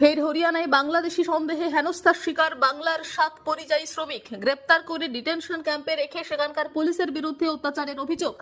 ফের হরিয়ানায় বাংলাদেশি সন্দেহে হেনস্থার শিকার বাংলার সাত পরিযায়ী শ্রমিক। গ্রেপ্তার করে ডিটেনশন ক্যাম্পে রেখে সেখানকার পুলিশের বিরুদ্ধে অত্যাচারের অভিযোগ।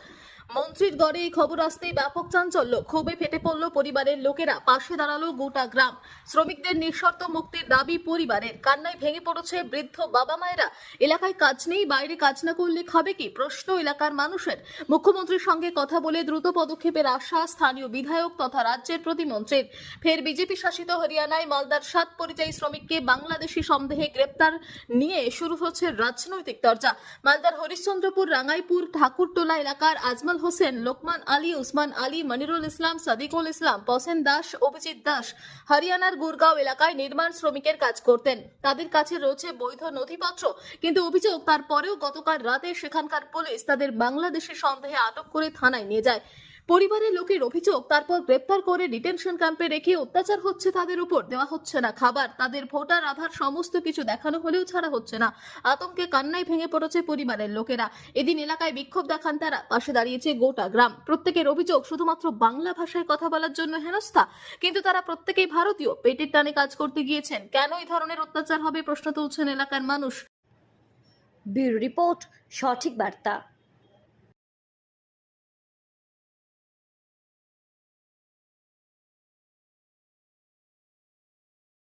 মন্ত্রীর গড়ে এই খবর আসতেই ব্যাপক চাঞ্চল্য। ক্ষোভে ফেটে পড়ল পরিবারের লোকেরা। পাশে দাঁড়াল গোটা গ্রাম। শ্রমিকদের নিঃশর্ত মুক্তির দাবি পরিবারের। কান্নায় ভেঙে পড়েছে বৃদ্ধ বাবা মায়েরা। এলাকায় কাজ নেই, বাইরে কাজ না করলে খাবে কি? প্রশ্ন এলাকার মানুষের। মুখ্যমন্ত্রীর সঙ্গে কথা বলে দ্রুত পদক্ষেপের আশ্বাস স্থানীয় বিধায়ক তথা রাজ্যের প্রতিমন্ত্রীর। ফের বিজেপি শাসিত হরিয়ানায় মালদার সাত পরিযায়ী শ্রমিককে বাংলাদেশি সন্দেহে গ্রেপ্তার নিয়ে শুরু হচ্ছে রাজনৈতিক চর্চা মালদার হরিশ্চন্দ্রপুর রাঙ্গাইপুর ঠাকুরটোলা এলাকার আজমল হোসেন, লোকমান আলী, উসমান আলী, মনিরুল ইসলাম, সাদিকুল ইসলাম পসেন দাস, অভিজিৎ দাস হরিয়ানার গুরগাঁও এলাকায় নির্মাণ শ্রমিকের কাজ করতেন। তাদের কাছে রয়েছে বৈধ নথিপত্র, কিন্তু অভিযোগ তারপরেও গতকাল রাতে সেখানকার পুলিশ তাদের বাংলাদেশে সন্দেহে আটক করে থানায় নিয়ে যায়। পরিবারের লোকের অভিযোগ, তারপর গ্রেপ্তার করে ডিটেনশন ক্যাম্পে রেখে অত্যাচার হচ্ছে তাদের উপর। দেওয়া হচ্ছে না খাবার, তাদের ভোটার, আধার, সমস্ত কিছু দেখানো হলেও ছাড়া হচ্ছে না। আতঙ্কে কান্নায় ভেঙে পড়েছে পরিবারের লোকেরা। এদিন এলাকায় বিক্ষোভ দেখান তারা। পাশে দাঁড়িয়েছে গোটা গ্রাম। প্রত্যেকের অভিযোগ, শুধুমাত্র বাংলা ভাষায় কথা বলার জন্য হেনস্থা। কিন্তু তারা প্রত্যেকেই ভারতীয়। পেটের টানে কাজ করতে গিয়েছেন। কেন এই ধরনের অত্যাচার হবে? প্রশ্ন তুলছেন এলাকার মানুষ। ব্যুরো রিপোর্ট, সঠিক বার্তা।